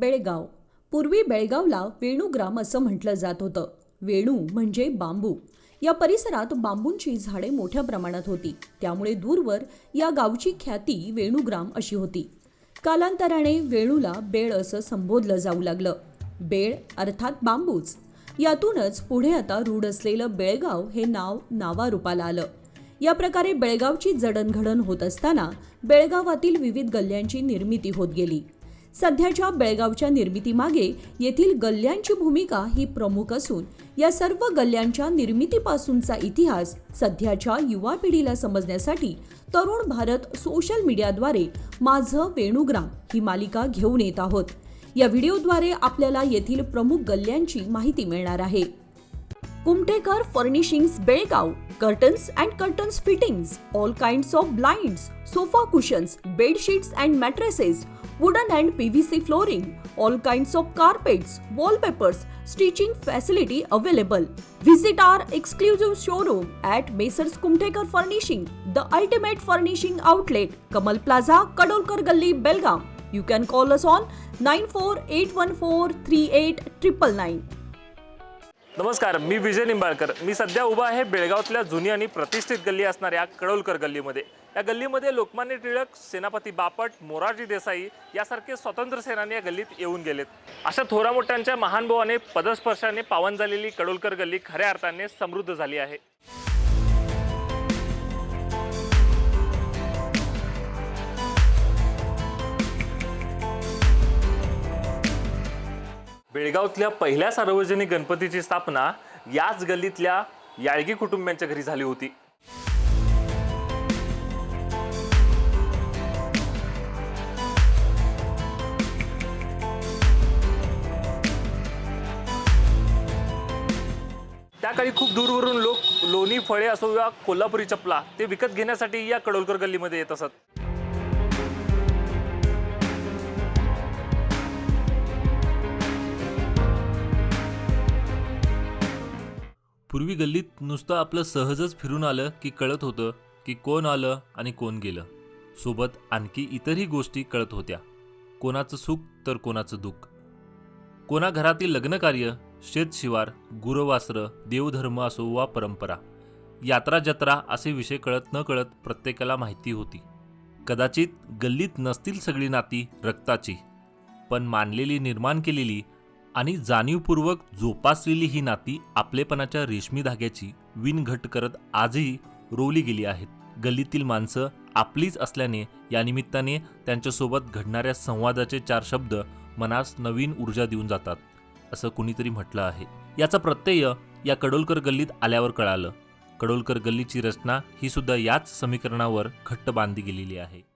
बेळगाव. पूर्वी बेळगावला वेणूग्राम असं म्हटलं जात होतं. वेणू म्हणजे बांबू. या परिसरात बांबूंची झाडे मोठ्या प्रमाणात होती. त्यामुळे दूरवर या गावची ख्याती वेणूग्राम अशी होती. कालांतराने वेणूला बेळ असं संबोधलं जाऊ लागलं. बेळ अर्थात बांबूच. यातूनच पुढे आता रूढ असलेलं बेळगाव हे नाव नावारूपाला आलं. या प्रकारे बेळगावची जडणघडण होत असताना बेळगावातील विविध गल्ल्यांची निर्मिती होत गेली. सध्याच्या बेळगावच्या निर्मितीमागे येथील गल्ल्यांची भूमिका ही प्रमुख असून या सर्व गल्ल्यांच्या निर्मितीपासूनचा इतिहास सध्याच्या युवा पिढीला समजण्यासाठी तरुण भारत सोशल मीडियाद्वारे माझं वेणुग्राम ही मालिका घेऊन येत आहोत. या व्हिडिओद्वारे आपल्याला येथील प्रमुख गल्ल्यांची माहिती मिळणार आहे. Kumtekar Furnishings Belgav, curtains and curtains fittings, all kinds of blinds, sofa cushions, bed sheets and mattresses, wooden and PVC flooring, all kinds of carpets, wallpapers, stitching facility available. Visit our exclusive showroom at Messrs Kumtekar Furnishing, the ultimate furnishing outlet, Kamal Plaza, Kadolkar Gully, Belgaum. You can call us on 94814 नमस्कार मी विजय निंबाळकर. मी सध्या उभा आहे बेळगावातल्या जुनी आणि प्रतिष्ठित गल्ली असणाऱ्या कडोलकर गल्लीमध्ये. या गल्लीमध्ये लोकमान्य टिळक सेनापती बापट मोरारजी देसाई यासारखे स्वातंत्र्य सेनानी या गल्लीत येऊन गेलेत. अशा थोरा मोठ्यांच्या महानभवाने पदस्पर्शाने पावन झालेली कडोलकर गल्ली खऱ्या अर्थाने समृद्ध झाली आहे. बेळगावातल्या पहिल्या सार्वजनिक गणपतीची स्थापना याच गल्लीतल्या याळगी कुटुंबियांच्या घरी झाली होती. त्या काळी खूप दूरवरून लोक लोणी फळे असो या कोल्हापुरी चपला ते विकत घेण्यासाठी या कडोलकर गल्लीमध्ये येत असत. पूर्वी गल्लीत नुसतं आपलं सहजच फिरून आलं की कळत होतं की कोण आलं आणि कोण गेलं. सोबत आणखी इतरही गोष्टी कळत होत्या. कोणाचं सुख तर कोणाचं दुःख. कोणा घरातील लग्नकार्य शेतशिवार गुरवास्त्र देवधर्म असो वा परंपरा यात्रा जत्रा असे विषय कळत न कळत प्रत्येकाला माहिती होती. कदाचित गल्लीत नसतील सगळी नाती रक्ताची पण मानलेली निर्माण केलेली आणि जाणीवपूर्वक जोपासलेली ही नाती आपलेपणाच्या रेशमी धाग्याची विनघट करत आजही रोवली गेली आहेत. गल्लीतील माणसं आपलीच असल्याने या निमित्ताने त्यांच्यासोबत घडणाऱ्या संवादाचे चार शब्द मनास नवीन ऊर्जा देऊन जातात असं कुणीतरी म्हटलं आहे. याचा प्रत्यय या कडोलकर गल्लीत आल्यावर कळालं. कडोलकर गल्लीची रचना ही सुद्धा याच समीकरणावर घट्ट बांधली गेलेली आहे.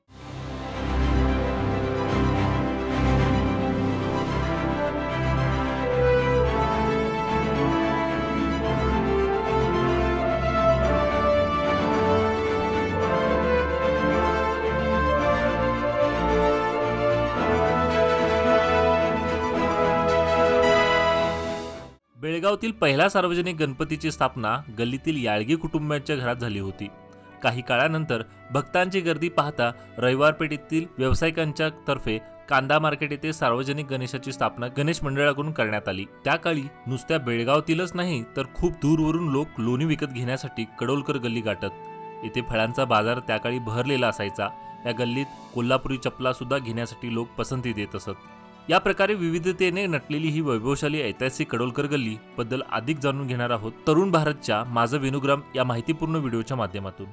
बेळगावतील पहिला सार्वजनिक गणपतीची स्थापना गल्लीतील याळगी कुटुंबाच्या घरात झाली होती. काही काळानंतर भक्तांची गर्दी पाहता रविवार पेठेतील व्यावसायिकांच्या तर्फे कांदा मार्केट येथे सार्वजनिक गणेशाची स्थापना गणेश मंडळाकडून करण्यात आली. त्या काळी नुसत्या बेळगावतीलच नाही तर खूप दूरवरून लोक लोणी विकत घेण्यासाठी कडोलकर गल्ली गाठत. येथे फळांचा बाजार त्या काळी बहरलेला असायचा. या गल्लीत कोल्हापुरी चपला सुद्धा घेण्यासाठी लोक पसंती देत असत. या प्रकारे विविधतेने नटलेली ही वैभवशाली ऐतिहासिक कडोलकर गल्ली बद्दल अधिक जाणून घेणार आहोत तरुण भारतच्या माझं विनुग्राम या माहितीपूर्ण व्हिडिओच्या माध्यमातून.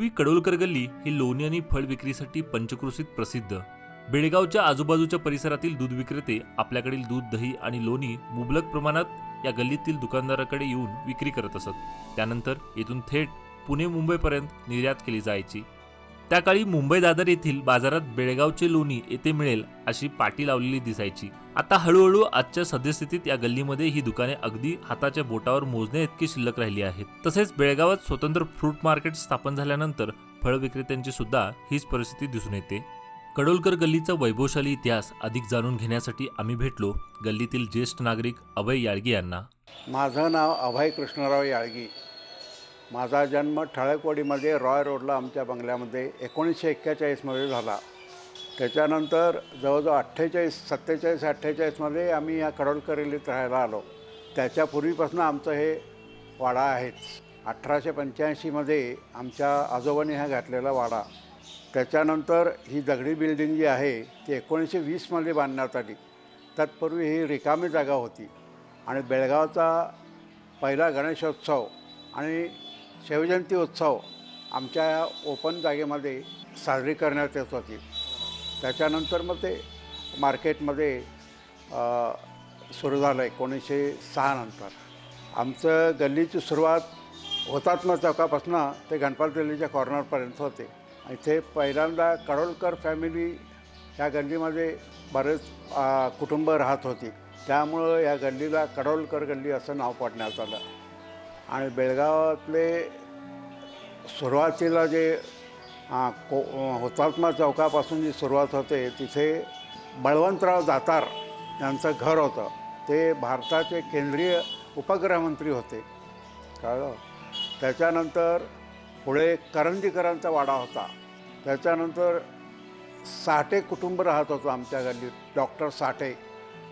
पूर्वी कडोलकर गल्ली ही लोणी आणि फळ विक्रीसाठी पंचक्रोशीत प्रसिद्ध. बेळगावच्या आजूबाजूच्या परिसरातील दूध विक्रेते आपल्याकडील दूध दही आणि लोणी मुबलक प्रमाणात या गल्लीतील दुकानदाराकडे येऊन विक्री करत असत. त्यानंतर येथून थेट पुणे मुंबईपर्यंत निर्यात केली जायची. त्या काळी मुंबई दादर येथील बाजारात बेळगावचे लोणी येथे मिळेल अशी पाटी लावलेली दिसायची. आता हळूहळू आजच्या सद्यस्थितीत या गल्लीमध्ये ही दुकाने अगदी हाताच्या बोटावर मोजण्या इतकी शिल्लक राहिली आहेत. तसेच बेळगावात स्वतंत्र फ्रूट मार्केट स्थापन झाल्यानंतर फळ विक्रेत्यांची सुद्धा हीच परिस्थिती दिसून येते. कडोलकर गल्लीचा वैभवशाली इतिहास अधिक जाणून घेण्यासाठी आम्ही भेटलो गल्लीतील ज्येष्ठ नागरिक अभय याळगी यांना. माझं नाव अभय कृष्णराव याळगी. माझा जन्म ठळकवाडीमध्ये रॉय रोडला आमच्या बंगल्यामध्ये एकोणीसशे एक्केचाळीसमध्ये झाला. त्याच्यानंतर जवळजवळ अठ्ठेचाळीस सत्तेचाळीस अठ्ठेचाळीसमध्ये आम्ही या कडोलकरीलीत राहायला आलो. त्याच्यापूर्वीपासून आमचं हे वाडा आहेच. अठराशे पंच्याऐंशीमध्ये आमच्या आजोबांनी हा घातलेला वाडा. त्याच्यानंतर ही दगडी बिल्डिंग जी आहे ती एकोणीसशे वीसमध्ये बांधण्यात आली. तत्पूर्वी ही रिकामी जागा होती. आणि बेळगावचा पहिला गणेशोत्सव आणि शिवजयंती उत्सव आमच्या ओपन जागेमध्ये साजरी करण्यात येत होती. त्याच्यानंतर मग ते मार्केटमध्ये सुरू झालं एकोणीसशे सहा नंतर. आमचं गल्लीची सुरुवात हुतात्मा चौकापासून ते गणपत गल्लीच्या कॉर्नरपर्यंत होते. इथे पहिल्यांदा कडोलकर फॅमिली या गल्लीमध्ये बरेच कुटुंब राहत होती. त्यामुळं या गल्लीला कडोलकर गल्ली असं नाव पडण्यात आलं. आणि बेळगावातले सुरुवातीला जे को हुतात्मा चौकापासून जी सुरुवात होते तिथे बळवंतराव दातार यांचं घर होतं. ते भारताचे केंद्रीय उपगृहमंत्री होते. कळलं? त्याच्यानंतर पुढे करंदीकरांचा वाडा होता. त्याच्यानंतर साठे कुटुंब राहत होतं आमच्या गल्लीत डॉक्टर साठे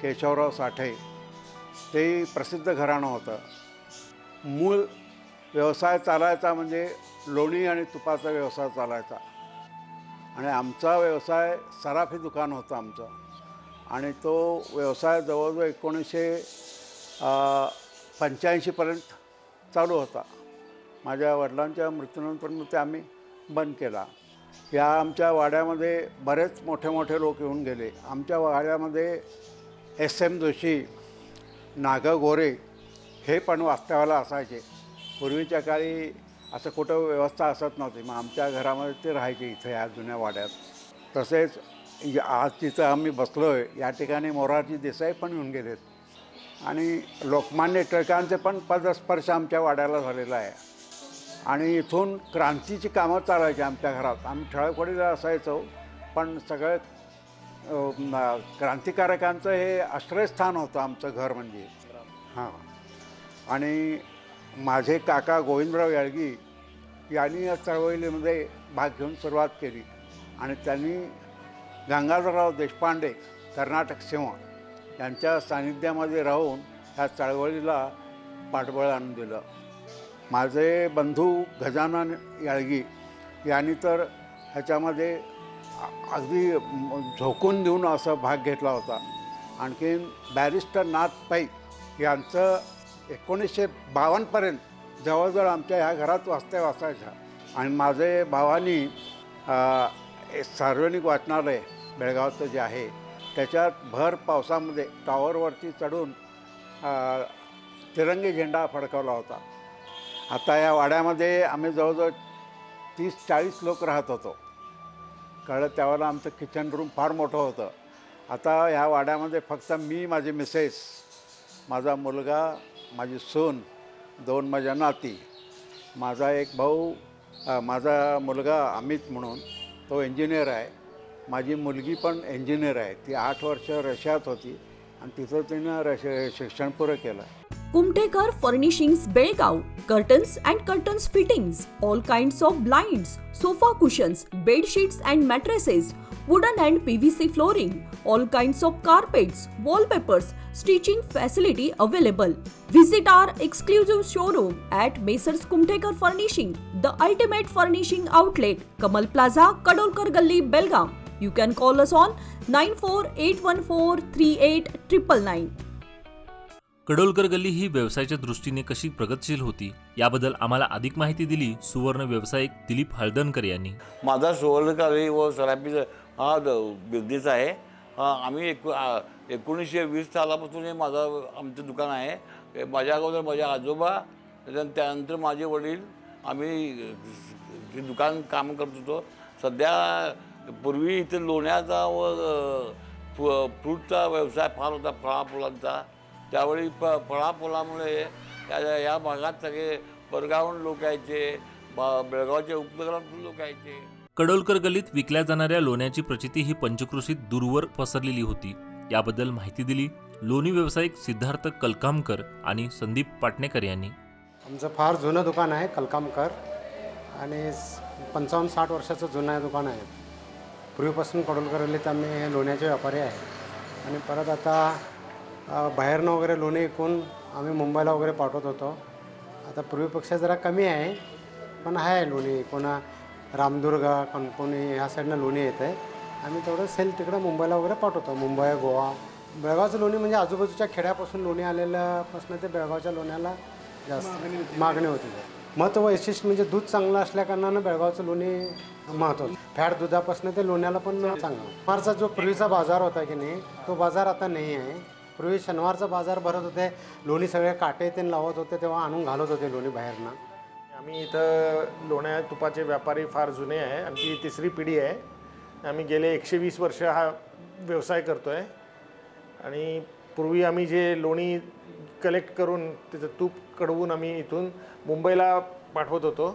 केशवराव साठे ते प्रसिद्ध घराणं होतं. मूळ व्यवसाय चालायचा म्हणजे लोणी आणि तुपाचा व्यवसाय चालायचा. आणि आमचा व्यवसाय सराफी दुकान होतं आमचं. आणि तो व्यवसाय जवळजवळ एकोणीसशे पंच्याऐंशीपर्यंत चालू होता. माझ्या वडिलांच्या मृत्यूनंतर मग ते आम्ही बंद केला. या आमच्या वाड्यामध्ये बरेच मोठे मोठे लोक येऊन गेले. आमच्या वाड्यामध्ये एस एम जोशी नाग गोरे हे पण वास्तव्याला असायचे. पूर्वीच्या काळी असं कुठं व्यवस्था असत नव्हती. मग आमच्या घरामध्ये ते राहायचे इथं या जुन्या वाड्यात. तसेच आज तिथं आम्ही बसलो आहे या ठिकाणी मोरारजी देसाई पण येऊन गेलेत. आणि लोकमान्य टिळकांचे पण पदस्पर्श आमच्या वाड्याला झालेला आहे. आणि इथून क्रांतीची कामं चालायची आमच्या घरात. आम्ही ठळकवडीला असायचो पण सगळे क्रांतिकारकांचं हे आश्रयस्थान होतं आमचं घर म्हणजे. हां. आणि माझे काका गोविंदराव याळगी यांनी या चळवळीमध्ये भाग घेऊन सुरुवात केली. आणि त्यांनी गंगाधरराव देशपांडे कर्नाटक सेवा यांच्या सानिध्यामध्ये राहून ह्या चळवळीला पाठबळ आणून दिलं. माझे बंधू गजानन याळगी यांनी तर ह्याच्यामध्ये अगदी झोकून देऊन असा भाग घेतला होता. आणखीन बॅरिस्टर नाथ पै यांचं एकोणीसशे बावन्नपर्यंत जवळजवळ आमच्या ह्या घरात वाचत्या वाचायच्या आणि माझे भावानी सार्वजनिक वाचनालय बेळगावचं जे आहे त्याच्यात भर पावसामध्ये टॉवरवरती चढून तिरंगी झेंडा फडकवला होता. आता या वाड्यामध्ये आम्ही जवळजवळ तीस चाळीस लोक राहत होतो. कळलं त्यावेळेला आमचं किचन रूम फार मोठं होतं. आता ह्या वाड्यामध्ये फक्त मी माझी मिसेस माझा मुलगा माझी सून दोन माझ्या नाती माझा एक भाऊ माझा मुलगा अमित म्हणून तो इंजिनियर आहे. माझी मुलगी पण इंजिनियर आहे. ती आठ वर्ष रशियात होती आणि तिथं तिनं रश शिक्षण पुरं केलं. Kumtekar furnishings Belgaum curtains and curtains fittings all kinds of blinds sofa cushions bedsheets and mattresses wooden and PVC flooring all kinds of carpets wallpapers stitching facility available Visit our exclusive showroom at Mesers Kumtekar Furnishing, the ultimate furnishing outlet, Kamal Plaza, Kadolkar Galli, Belgaum. You can call us on 948143899. Kadolkar Galli ही व्यवसायाच्या दृष्टीने कशी प्रगतशील होती याबद्दल आम्हाला अधिक माहिती दिली सुवर्ण व्यावसायिक दिलीप हळदणकर यांनी माझा सुवर्णकारी व सराफीचा हा बिझनेस आहे आम्ही एक एकोणीसशे वीस सालापासून हे माझं आमचं दुकान आहे. माझ्या अगोदर माझ्या आजोबा त्यानंतर माझे वडील. आम्ही हे दुकान काम करत होतो सध्या पूर्वी इथे लोण्याचा व फ्रूटचा व्यवसाय फार होता फळाफुलांचा. त्यावेळी प फळाफुलामुळे या या भागात सगळे परगावून लोक यायचे बा बेळगावच्या उपनगरातून लोक यायचे. कडोलकर गल्लीत विकल्या जाणाऱ्या लोण्याची प्रचिती ही पंचक्रोशीत दूरवर पसरलेली होती. याबद्दल माहिती दिली लोणी व्यावसायिक सिद्धार्थ कलकामकर आणि संदीप पाटणेकर यांनी. आमचं फार जुनं दुकान आहे कलकामकर आणि पंचावन्न साठ वर्षाचं जुनं दुकान आहे. पूर्वीपासून कडोलकर गल्लीत आम्ही हे लोण्याचे व्यापारी आहे. आणि परत आता बाहेरनं वगैरे लोणी विकून आम्ही मुंबईला वगैरे पाठवत होतो. आता पूर्वीपेक्षा जरा कमी आहे पण आहे लोणी. कोणा रामदुर्ग कणकोणी ह्या साईडनं लोणी येतं आहे. आम्ही तेवढं सेल तिकडं मुंबईला वगैरे पाठवतो. मुंबई गोवा. बेळगावचं लोणी म्हणजे आजूबाजूच्या खेड्यापासून लोणी आलेल्यापासून ते बेळगावच्या लोण्याला जास्त मागणी होती. महत्त्व वैशिष्ट्य म्हणजे दूध चांगलं असल्याकारणानं बेळगावचं लोणी महत्त्वाचं फॅट दुधापासून ते लोण्याला पण चांगलं. शनिवारचा जो पूर्वीचा बाजार होता की नाही तो बाजार आता नाही आहे. पूर्वी शनिवारचा बाजार भरत होते. लोणी सगळे काटे ते लावत होते तेव्हा आणून घालत होते लोणी बाहेरनं. आम्ही इथं लोण्या तुपाचे व्यापारी फार जुने आहे. आमची तिसरी पिढी आहे. आम्ही गेले एकशे वीस वर्ष हा व्यवसाय करतो आहे आणि पूर्वी आम्ही जे लोणी कलेक्ट करून त्याचं तूप कडवून आम्ही इथून मुंबईला पाठवत होतो.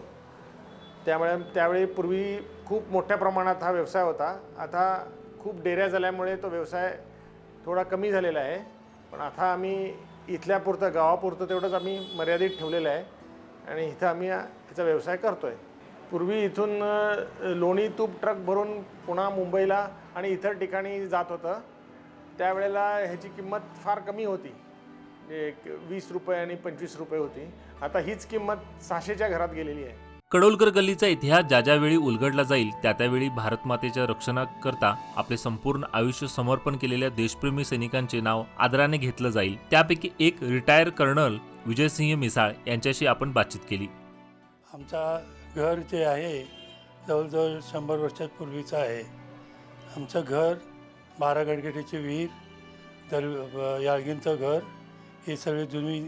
त्यामुळे त्यावेळी पूर्वी खूप मोठ्या प्रमाणात हा व्यवसाय होता. आता खूप डेऱ्या झाल्यामुळे तो व्यवसाय थोडा कमी झालेला आहे. पण आता आम्ही इथल्यापुरतं गावापुरतं तेवढंच आम्ही मर्यादित ठेवलेलं आहे. आणि इथं आम्ही याचा व्यवसाय करतो आहे पूर्वी इथून लोणी तूप ट्रक भरून पुन्हा मुंबईला आणि इतर ठिकाणी जात होतं. त्यावेळेला ह्याची किंमत फार कमी होती. एक वीस रुपये आणि पंचवीस रुपये होती. आता हीच किंमत सहाशेच्या घरात गेलेली आहे. कडोलकर गल्लीचा इतिहास ज्या ज्यावेळी उलगडला जाईल त्या त्यावेळी भारतमातेच्या रक्षणाकरता आपले संपूर्ण आयुष्य समर्पण केलेल्या देशप्रेमी सैनिकांचे नाव आदराने घेतलं जाईल. त्यापैकी एक रिटायर कर्नल विजयसिंह मिसाळ यांच्याशी आपण बातचीत केली. आमचा घर जे आहे जवळजवळ शंभर वर्षापूर्वीचं आहे. आमचं घर बारा गडगडीची विहीर दर याळगींचं घर ही सगळी जुनी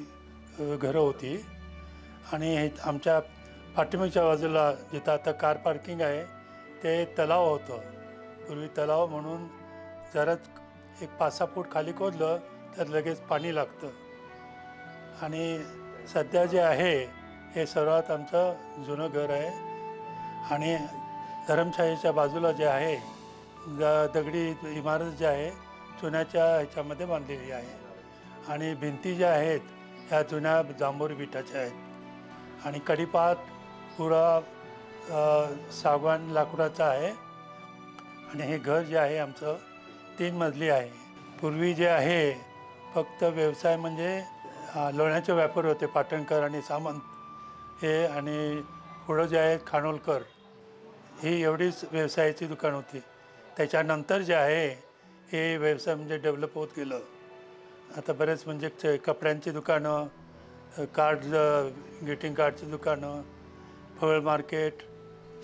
घरं होती. आणि हे आमच्या पाठीमागच्या बाजूला जिथं आता कार पार्किंग आहे ते तलाव होतं. पूर्वी तलाव म्हणून जराच एक पाच सहा फूट खाली खोदलं तर लगेच पाणी लागतं. आणि सध्या जे आहे हे सर्वात आमचं जुनं घर आहे. आणि धरमशाहीच्या बाजूला जे आहे द दगडी इमारत जी आहे चुन्याच्या ह्याच्यामध्ये बांधलेली आहे. आणि भिंती ज्या आहेत ह्या जुन्या जांभोरी विटाच्या आहेत. आणि कढीपात पुरा सागवान लाकडाचा आहे. आणि हे घर जे आहे आमचं तीन मजली आहे. पूर्वी जे आहे फक्त व्यवसाय म्हणजे लोण्याचे व्यापार होते पाटणकर आणि सामंत. हे आणि पुढं जे आहेत खानोलकर ही एवढीच व्यवसायाची दुकान होती. त्याच्यानंतर जे आहे हे व्यवसाय म्हणजे डेव्हलप होत गेलं. आता बरेच म्हणजे कपड्यांची दुकानं कार्ड ग्रीटिंग कार्डची दुकानं फळ मार्केट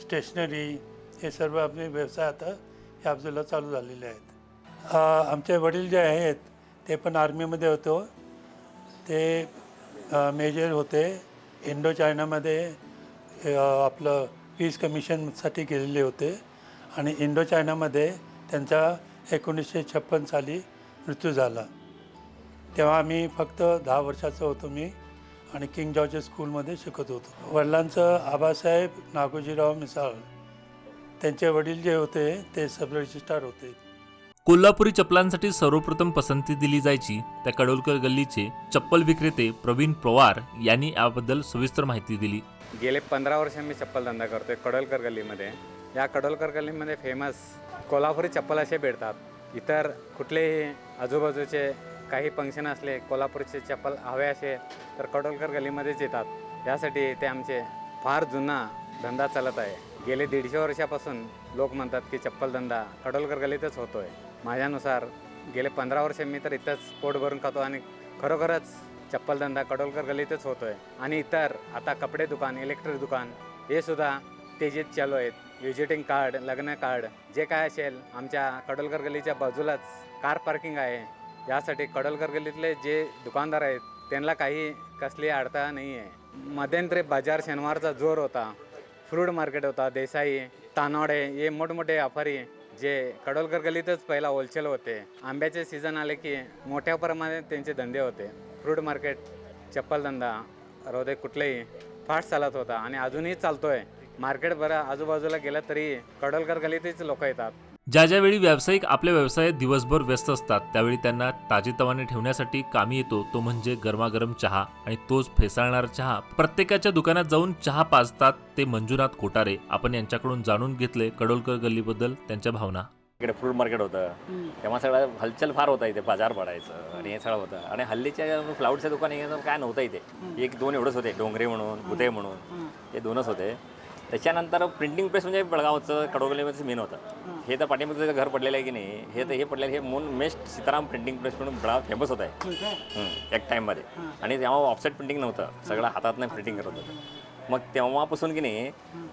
स्टेशनरी हे सर्व आपले व्यवसाय आता या बाजूला चालू झालेले आहेत. आमचे वडील जे आहेत ते पण आर्मीमध्ये होतो. ते मेजर होते. इंडो चायनामध्ये आपलं पीस कमिशनसाठी गेलेले होते. आणि इंडो चायनामध्ये त्यांचा एकोणीसशे छप्पन साली मृत्यू झाला. तेव्हा आम्ही फक्त दहा वर्षाचं होतो मी. आणि किंग जॉर्जेस स्कूलमध्ये शिकत होतो. वडिलांचं आबासाहेब नागोजीराव मिसाळ त्यांचे वडील जे होते ते सब रजिस्ट्रार होते. कोल्हापुरी चप्पलांसाठी सर्वप्रथम पसंती दिली जायची त्या कडोलकर गल्लीचे चप्पल विक्रेते प्रवीण पवार यांनी याबद्दल सविस्तर माहिती दिली. गेले पंधरा वर्ष मी चप्पल धंदा करतोय कडोलकर गल्लीमध्ये. या कडोलकर गल्लीमध्ये फेमस कोल्हापुरी चप्पल असे भेटतात. इतर कुठलेही आजूबाजूचे काही फंक्शन असले कोल्हापूरचे चप्पल हवे असे तर कडोलकर गल्लीमध्येच येतात. यासाठी ते आमचे फार जुना धंदा चालत आहे. गेले दीडशे वर्षापासून लोक म्हणतात की चप्पल धंदा कडोलकर होतो होतोय. माझ्यानुसार गेले पंधरा वर्ष मी तर इथंच पोट भरून खातो आणि खरोखरच चप्पल धंदा कडोलकर गल्लीतच होतोय. आणि इतर आता कपडे दुकान इलेक्ट्रिक दुकान हे सुद्धा तेजीत चालू आहेत व्हिजिटिंग कार्ड लग्न कार्ड जे काय असेल आमच्या कडोलकर गल्लीच्या बाजूलाच कार पार्किंग आहे. यासाठी कडोलकर गल्लीतले जे दुकानदार आहेत त्यांना काही कसली अडथळा नाही आहे मध्यंतरी बाजार शनिवारचा जोर होता फ्रूट मार्केट होता देसाई तानोडे हे मोठमोठे व्यापारी जे कडोलकर गल्लीतच पहिला होलसेल होते. आंब्याचे सीझन आले की मोठ्या प्रमाणात त्यांचे धंदे होते. फ्रूट मार्केट चप्पल धंदा रोदे कुठलेही फास्ट चालत होता आणि अजूनही चालतोय. मार्केट बरं आजूबाजूला गेलं तरी कडोलकर गल्लीतच लोक येतात. ज्या ज्यावेळी व्यावसायिक आपल्या व्यवसायात दिवसभर व्यस्त असतात त्यावेळी त्यांना ताजेतवाने ठेवण्यासाठी कामी येतो तो म्हणजे गरमागरम चहा आणि तोच फेसाळणारा चहा. प्रत्येकाच्या दुकानात जाऊन चहा पाजतात ते मंजुनाथ कोटारे. आपण यांच्याकडून जाणून घेतले कडोलकर गल्लीबद्दल त्यांच्या भावना. इकडे फ्रूट मार्केट होतं. तेव्हा सगळं हलचल फार होता इथे बाजार पडायचं आणि हे सगळं होतं. आणि हल्लीच्या फ्लावरच्या दुकान हे काय नव्हतं इथे. एक दोन एवढंच होते डोंगरे म्हणून बुते म्हणून हे दोनच होते. त्याच्यानंतर प्रिंटिंग प्रेस म्हणजे बेळगावचं कडोगलीमध्ये मेन होतं. हे. तर पाठीमागचं घर पडलेलं आहे की नाही हे तर हे पडलेलं हे मोन मेस्ट सीताराम प्रिंटिंग प्रेस म्हणून बेळगाव फेमस होत आहे. हं, एक टाईममध्ये आणि तेव्हा ऑफसेट प्रिंटिंग नव्हतं. सगळं हातातनं प्रिंटिंग करत होतं. मग तेव्हापासून की नाही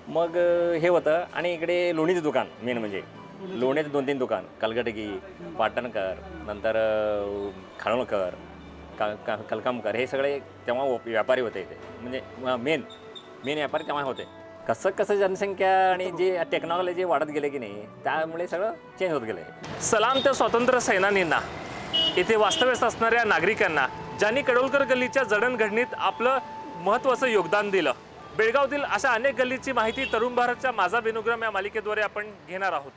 मग हे होतं. आणि इकडे लोणीचं दुकान मेन म्हणजे. लोण्याचं दोन तीन दुकान. कलगटगी पाटणकर नंतर अं, खानोळकर का का कलकामकर हे सगळे तेव्हा व्यापारी होते इथे. म्हणजे मेन मेन व्यापारी तेव्हा होते. कसं कसं जनसंख्या आणि जे टेक्नॉलॉजी वाढत गेले की नाही त्यामुळे सगळं चेंज होत गेलं सलाम त्या स्वातंत्र्य सेनानींना. येथे वास्तव्यास असणाऱ्या नागरिकांना ज्यांनी कडोलकर गल्लीच्या जडणघडणीत आपलं महत्त्वाचं योगदान दिलं. बेळगावतील अशा अनेक गल्लीची माहिती तरुण भारतच्या माझा बेनुग्राम या मालिकेद्वारे आपण घेणार आहोत.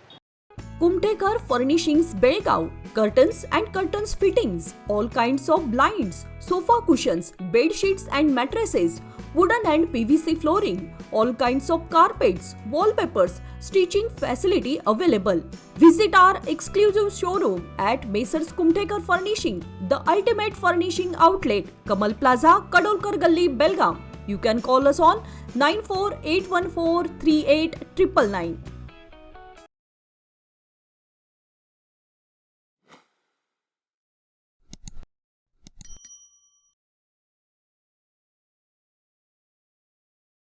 Kumthekar furnishings Belgaum curtains and curtains fittings all kinds of blinds sofa cushions bedsheets and mattresses wooden and PVC flooring, all kinds of carpets, wallpapers, stitching facility available. Visit our exclusive showroom at Mesers Kumtekar Furnishing, the ultimate furnishing outlet, Kamal Plaza, Kadolkar Gully, Belgaum. You can call us on 94814 38999.